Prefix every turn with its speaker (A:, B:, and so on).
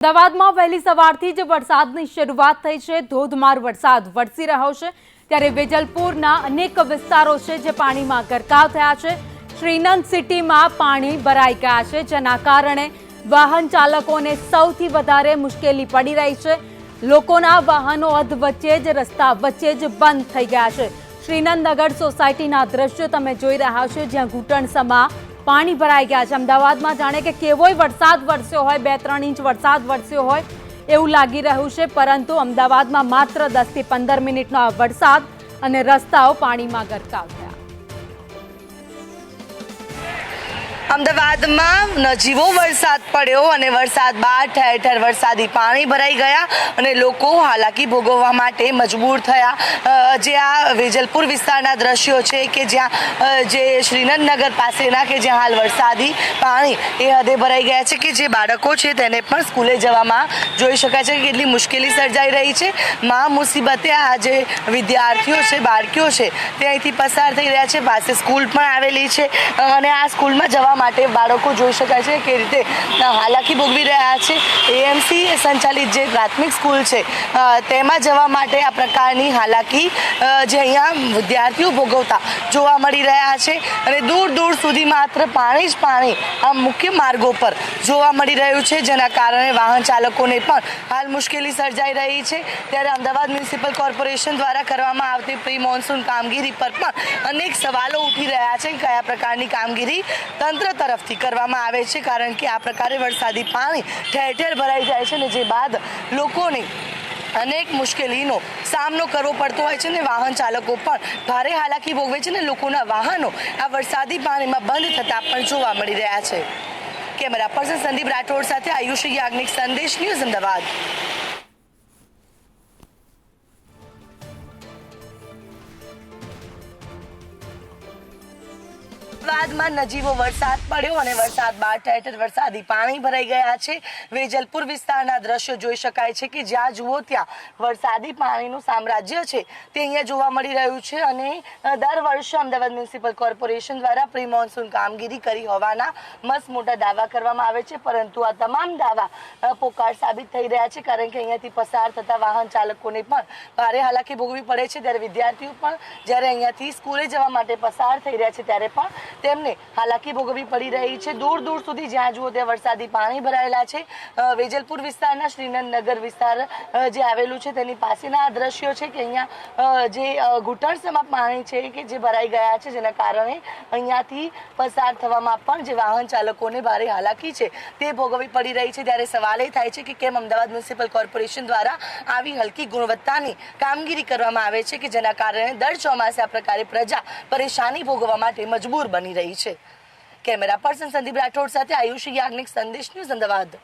A: અમદાવાદમાં વહેલી સવારથી જ વરસાદની શરૂઆત થઈ છે. ધોધમાર વરસાદ વરસી રહ્યો છે. ત્યારે વેજલપુરના અનેક વિસ્તારો છે જે પાણીમાં ગરકાવ થયા છે. શ્રીનંદ સિટીમાં પાણી ભરાઈ ગયા છે, જેના કારણે વાહન ચાલકોને સૌથી વધારે મુશ્કેલી પડી રહી છે. લોકોના વાહનો અધ વચ્ચે જ, રસ્તા વચ્ચે જ બંધ થઈ ગયા છે. શ્રીનંદનગર સોસાયટીના દ્રશ્યો તમે જોઈ રહ્યા છો, જ્યાં ઘૂંટણસમા પાણી ભરાઈ ગયા છે. અમદાવાદમાં જાણે કે કેવોય વરસાદ વરસ્યો હોય, બે ત્રણ ઇંચ વરસાદ વરસ્યો હોય એવું લાગી રહ્યું છે. પરંતુ અમદાવાદમાં માત્ર દસથી પંદર મિનિટનો આ વરસાદ અને રસ્તાઓ પાણીમાં ગરકાવ.
B: અમદાવાદમાં નજીવો વરસાદ પડ્યો અને વરસાદ બાદ ઠેર ઠેર વરસાદી પાણી ભરાઈ ગયા અને લોકો હાલાકી ભોગવવા માટે મજબૂર થયા. જે આ વેજલપુર વિસ્તારના દ્રશ્યો છે કે જ્યાં જે શ્રીનંદનગર પાસેના કે જ્યાં હાલ વરસાદી પાણી એ હદે ભરાઈ ગયા છે કે જે બાળકો છે તેને પણ સ્કૂલે જવામાં જોઈ શકાય છે કે કેટલી મુશ્કેલી સર્જાઈ રહી છે. મા મુસીબતે આ જે વિદ્યાર્થીઓ છે, બાળકીઓ છે તે અહીંથી પસાર થઈ રહ્યા છે. પાસે સ્કૂલ પણ આવેલી છે અને આ સ્કૂલમાં જવા માટે બાળકો જોઈ શકાય છે કે રીતે હાલાકી ભોગવી રહ્યા છે. એએમસી સંચાલિત જે પ્રાથમિક સ્કૂલ છે તેમાં જવા માટે આ પ્રકારની હાલાકી જે અહીંયા વિદ્યાર્થીઓ ભોગવતા જોવા મળી રહ્યા છે. અને દૂર દૂર સુધી માત્ર પાણી જ પાણી આ મુખ્ય માર્ગો પર જોવા મળી રહ્યું છે, જેના કારણે વાહન ચાલકોને પણ હાલ મુશ્કેલી સર્જાઈ રહી છે. ત્યારે અમદાવાદ મ્યુનિસિપલ કોર્પોરેશન દ્વારા કરવામાં આવતી પ્રી મોન્સૂન કામગીરી પર પણ અનેક સવાલો ઉઠી રહ્યા છે કયા પ્રકારની કામગીરી તંત્ર તરફથી કરવામાં આવે છે, કારણ કે આ પ્રકારે વરસાદી પાણી ઠેર ઠેર ભરાઈ જાય છે ને જે બાદ લોકોને અનેક મુશ્કેલીનો સામનો કરવો પડતો હોય છે ને વાહન ચાલકો પણ ભારે હાલાકી ભોગવે છે ને લોકોના વાહનો આ વરસાદી પાણીમાં બંધ થતા પણ જોવા મળી રહ્યા છે. કેમેરા પર્સન સંદીપ રાઠોડ સાથે આયુષ યાજ્ઞિક સંદેશ ન્યૂઝ અમદાવાદ. અમદાવાદમાં નજીવો વરસાદ પડ્યો અને વરસાદ બાદ ઠેર વરસાદી પાણી ભરાઈ ગયા છે. વેજલપુર વિસ્તારના દ્રશ્યો જોઈ શકાય છે કે જ્યાં જુઓ ત્યાં વરસાદી પાણીનું સામ્રાજ્ય છે. તે અહીંયા જોવા મળી રહ્યું છે અને દર વર્ષે અમદાવાદ મ્યુનિસિપલ કોર્પોરેશન દ્વારા પ્રી મોન્સૂન કામગીરી કરી હોવાના મસ્ત મોટા દાવા કરવામાં આવે છે. પરંતુ આ તમામ દાવા પોકાર સાબિત થઈ રહ્યા છે કારણ કે અહીંયાથી પસાર થતા વાહન ચાલકોને પણ ભારે હાલાકી ભોગવી પડે છે. ત્યારે વિદ્યાર્થીઓ પણ જ્યારે અહીંયાથી સ્કૂલે જવા માટે પસાર થઈ રહ્યા છે ત્યારે પણ તેમને હાલાકી ભોગવવી પડી રહી છે. દૂર દૂર સુધી જ્યાં જુઓ ત્યાં વરસાદી પાણી ભરાયેલા છે. વેજલપુર વિસ્તારના શ્રીનંદનગર વિસ્તાર જે આવેલું છે તેની પાસેના આ દ્રશ્યો છે કે અહીંયા જે ઘૂંટણસમાં પાણી છે કે જે ભરાઈ ગયા છે જેના કારણે અહીંયાથી પસાર થવામાં પણ જે વાહન ચાલકોને ભારે હાલાકી છે તે ભોગવવી પડી રહી છે. ત્યારે સવાલ એ થાય છે કે કેમ અમદાવાદ મ્યુનિસિપલ કોર્પોરેશન દ્વારા આવી હલકી ગુણવત્તાની કામગીરી કરવામાં આવે છે કે જેના કારણે દર ચોમાસે આ પ્રકારે પ્રજા પરેશાની ભોગવવા માટે મજબૂર બની રહી છે. કેમેરા પર્સન સંદીપ રાઠોડ સાથે આયુષ યાજ્ઞિક સંદેશ ન્યૂઝ અમદાવાદ.